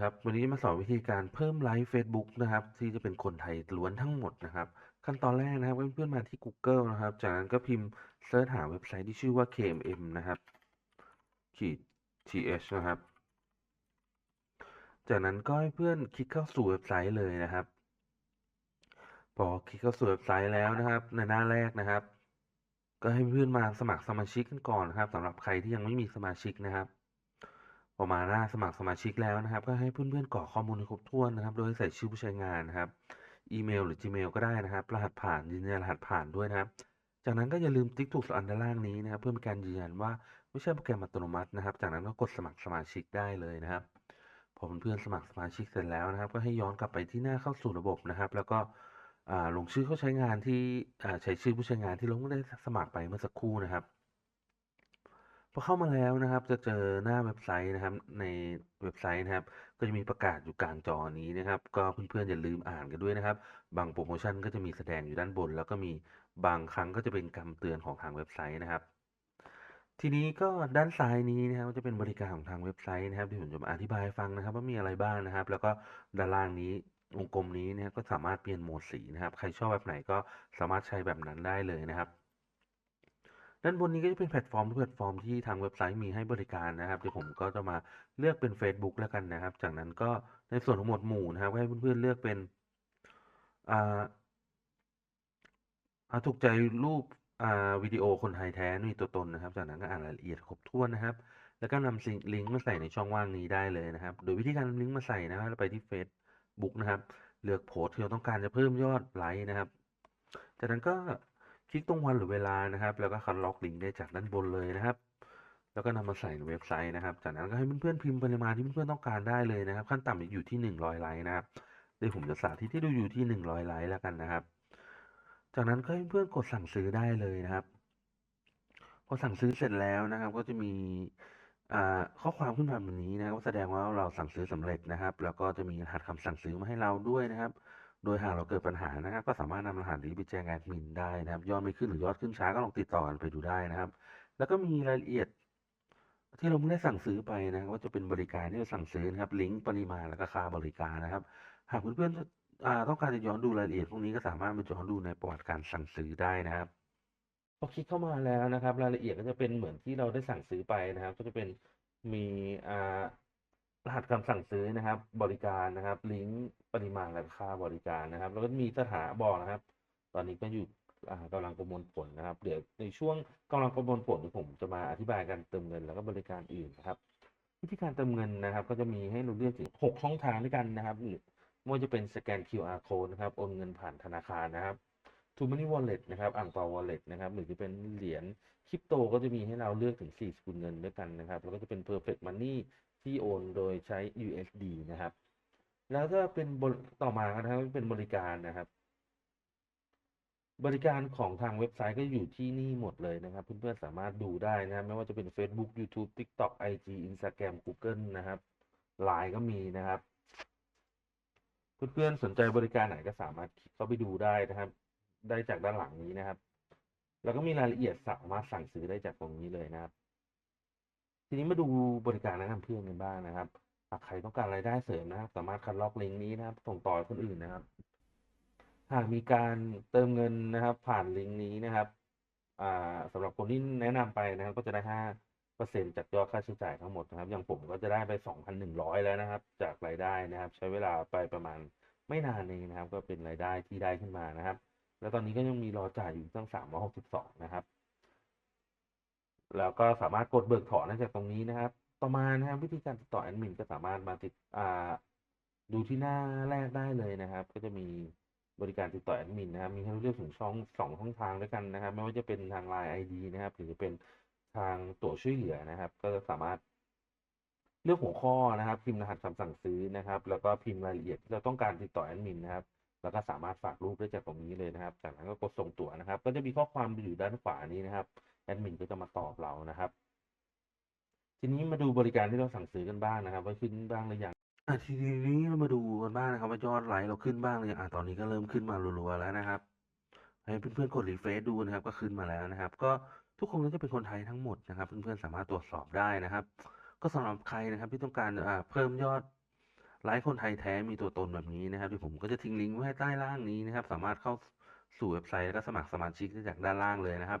ครับวันนี้มาสอนวิธีการเพิ่มไลค์เฟซบุ๊กนะครับ ที่จะเป็นคนไทยล้วนทั้งหมดนะครับ ขั้นตอนแรกนะครับเพื่อนๆมาที่ Google นะครับ จากนั้นก็พิมพ์เซิร์ชหาเว็บไซต์ที่ชื่อว่า KMM นะครับขีด th นะครับ จากนั้นก็ให้เพื่อนคลิกเข้าสู่เว็บไซต์เลยนะครับ พอคลิกเข้าสู่เว็บไซต์แล้วนะครับ ในหน้าแรกนะครับ ก็ให้เพื่อนมาสมัครสมาชิกกันก่อนนะครับสำหรับใครที่ยังไม่มีสมาชิกนะครับ อมาหน้าสมัครสมาชิกแล้วนะครับ ก็ให้เพื่อนๆกรอกข้อมูลให้ครบถ้วนนะครับ โดยใส่ชื่อผู้ใช้งานนะครับ อีเมลหรือ Gmail ก็ได้นะครับ รหัสผ่านยืนยันรหัสผ่านด้วยนะครับ จากนั้นก็อย่าลืมติ๊กถูกอันด้านล่างนี้นะครับ เพื่อเป็นการยืนยันว่าไม่ใช่โปรแกรมอัตโนมัตินะครับ จากนั้นก็กดสมัครสมาชิกได้เลยนะครับพอเพื่อนๆสมัครสมาชิกเสร็จแล้วนะครับ ก็ให้ย้อนกลับไปที่หน้าเข้าสู่ระบบนะครับ แล้วก็ลงชื่อเข้าใช้งานที่ใช้ชื่อผู้ใช้งานที่ลงได้สมัครไปเมื่อสักครู่นะครับ พอเข้ามาแล้วนะครับ จะเจอหน้าเว็บไซต์นะครับ ในเว็บไซต์นะครับ ก็จะมีประกาศอยู่กลางจอนี้นะครับ ก็เพื่อนๆอย่าลืมอ่านกันด้วยนะครับ บางโปรโมชั่นก็จะมีแสดงอยู่ด้านบน แล้วก็มีบางครั้งก็จะเป็นคำเตือนของทางเว็บไซต์นะครับ ทีนี้ก็ด้านซ้ายนี้นะครับจะเป็นบริการของทางเว็บไซต์นะครับที่ผมจะมาอธิบายฟังนะครับ ว่ามีอะไรบ้างนะครับ แล้วก็ด้านล่างนี้วงกลมนี้นะครับก็สามารถเปลี่ยนโหมดสีนะครับ ใครชอบแบบไหนก็สามารถใช้แบบนั้นได้เลยนะครับ ด้านบนนี้ก็จะเป็นแพลตฟอร์มทุกแพลตฟอร์มที่ทางเว็บไซต์มีให้บริการนะครับเดี๋ยวผมก็จะมาเลือกเป็น Facebook แล้วกันนะครับ จากนั้นก็ในส่วนของหมวดหมู่นะครับให้เพื่อนๆเลือกเป็นอ่าถูกใจรูปอ่าวิดีโอคนไทยแท้มีตัวตนนะครับ จากนั้นก็อ่านรายละเอียดครบถ้วนนะครับ แล้วก็นำสิ่งลิงก์มาใส่ในช่องว่างนี้ได้เลยนะครับ โดยวิธีการนำลิงก์มาใส่นะครับเราไปที่ Facebook นะครับ เลือกโพสที่เราต้องการจะเพิ่มยอดไลค์นะครับ จากนั้นก็ คลิกตรงวันหรือเวลานะครับ แล้วก็คัดล็อกลิงก์ได้จากด้านบนเลยนะครับ แล้วก็นำมาใส่ในเว็บไซต์นะครับ จากนั้นก็ให้เพื่อนๆพิมพ์ปริมาณที่เพื่อนๆต้องการได้เลยนะครับ ขั้นต่ำอยู่ที่ 100 ไลค์นะครับโดยผมจะสาธิตที่ดูอยู่ที่ 100 ไลค์แล้วกันนะครับ จากนั้นก็ให้เพื่อนๆกดสั่งซื้อได้เลยนะครับพอสั่งซื้อเสร็จแล้วนะครับ ก็จะมีข้อความขึ้นมาแบบนี้นะครับแสดงว่าเราสั่งซื้อสำเร็จนะครับ แล้วก็จะมีรหัสคำสั่งซื้อมาให้เราด้วยนะครับ โดยหากเราเกิดปัญหานะครับก็สามารถนำรหัสนี้ไปแจ้งแอดมินได้นะครับยอดไม่ขึ้นหรือยอดขึ้นช้าก็ลองติดต่อกันไปดูได้นะครับ แล้วก็มีรายละเอียด ที่เราไม่ได้สั่งซื้อไปนะว่าจะเป็นบริการที่เราสั่งซื้อนะครับลิงก์ปริมาณแล้วก็ค่าบริการนะครับ หากเพื่อนๆต้องการจะย้อนดูรายละเอียดพวกนี้ก็สามารถไปย้อนดูในประวัติการสั่งซื้อได้นะครับพอคลิกเข้ามาแล้วนะครับ รายละเอียดก็จะเป็นเหมือนที่เราได้สั่งซื้อไปนะครับ ก็จะเป็นมีอ่า รหัสคำสั่งซื้อนะครับ บริการนะครับ ลิงก์ปริมาณและค่าบริการนะครับ แล้วก็มีสถาบอกนะครับ ตอนนี้ก็อยู่อ่ากลังประมวลผลนะครับ เดี๋ยวในช่วงกำลังประมวลผลผมจะมาอธิบายการเติมเงินแล้วก็บริการอื่นนะครับ วิธีการเติมเงินนะครับ ก็จะมีให้เราเลือกถึงหกช่องทางด้วยกันนะครับไม่ว่าจะเป็นสแกน QR code นะครับโอนเงินผ่านธนาคารนะครับทูมันนี่วอลเล็ตนะครับอ่างเปาวอลเล็ตนะครับ หรือจะเป็นเหรียญคริปโตก็จะมีให้เราเลือกถึง 4 สกุลเงินด้วยกันนะครับ แล้วก็จะเป็น Perfect Money ที่โอนโดยใช้ USD นะครับ แล้วก็เป็นต่อมานะครับเป็นบริการนะครับ บริการของทางเว็บไซต์ก็อยู่ที่นี่หมดเลยนะครับ เพื่อนๆสามารถดูได้นะครับไม่ว่าจะเป็น Facebook YouTube TikTok IG Instagram Google นะครับ Line ก็มีนะครับ เพื่อนๆสนใจบริการไหนก็สามารถคลิกเข้าไปดูได้นะครับ ได้จากด้านหลังนี้นะครับ แล้วก็มีรายละเอียดสามารถสั่งซื้อได้จากตรงนี้เลยนะครับ ทีนี้มาดูบริการแนะนำเพื่อนกันบ้างนะครับหากใครต้องการรายได้เสริมนะครับ สามารถคัดลอกลิงก์นี้นะครับ ส่งต่อคนอื่นนะครับ หากมีการเติมเงินนะครับ ผ่านลิงก์นี้นะครับอ่าสำหรับคนที่แนะนำไปนะครับก็จะได้ห้าเปอร์เซ็นจากยอดค่าใช้จ่ายทั้งหมดนะครับ อย่างผมก็จะได้ไปสองพันหนึ่งร้อยแล้วนะครับ จากรายได้นะครับ ใช้เวลาไปประมาณไม่นานเองนะครับ ก็เป็นรายได้ที่ได้ขึ้นมานะครับ แล้วตอนนี้ก็ยังมีรอจ่ายอยู่ตั้งสามร้อยหกสิบสองนะครับ แล้วก็สามารถกดเบิกถอนได้จากตรงนี้นะครับ ต่อมานะครับวิธีการติดต่อแอดมินก็สามารถมาติดอ่าดูที่หน้าแรกได้เลยนะครับ ก็จะมีบริการติดต่อแอดมินนะครับมีให้เลือกถึงช่องสองช่องทางด้วยกันนะครับ ไม่ว่าจะเป็นทาง Line ID นะครับ หรือจะเป็นทางตัวช่วยเหลือนะครับ ก็จะสามารถเลือกหัวข้อนะครับ พิมพ์รหัสคำสั่งซื้อนะครับ แล้วก็พิมพ์รายละเอียดที่เราต้องการติดต่อแอดมินนะครับ แล้วก็สามารถฝากรูปได้จากตรงนี้เลยนะครับ จากนั้นก็กดส่งตั๋วนะครับ ก็จะมีข้อความอยู่ด้านขวานี้นะครับ แอดมินก็จะมาตอบเรานะครับ ทีนี้มาดูบริการที่เราสั่งซื้อกันบ้างนะครับ ว่าขึ้นบ้างหรือยังทีนี้เรามาดูกันบ้างนะครับว่ายอดไลค์เราขึ้นบ้างเลยอะตอนนี้ก็เริ่มขึ้นมารัวๆแล้วนะครับ ให้เพื่อนๆกดรีเฟซดูนะครับ ก็ขึ้นมาแล้วนะครับ ก็ทุกคนก็จะเป็นคนไทยทั้งหมดนะครับ เพื่อนๆสามารถตรวจสอบได้นะครับ ก็สำหรับใครนะครับที่ต้องการเพิ่มยอดไลค์คนไทยแท้มีตัวตนแบบนี้นะครับที่ผมก็จะทิ้งลิงก์ไว้ให้ใต้ล่างนี้นะครับ สามารถเข้าสู่เว็บไซต์แล้วก็สมัครสมาชิกได้จากด้านล่างเลยนะครับ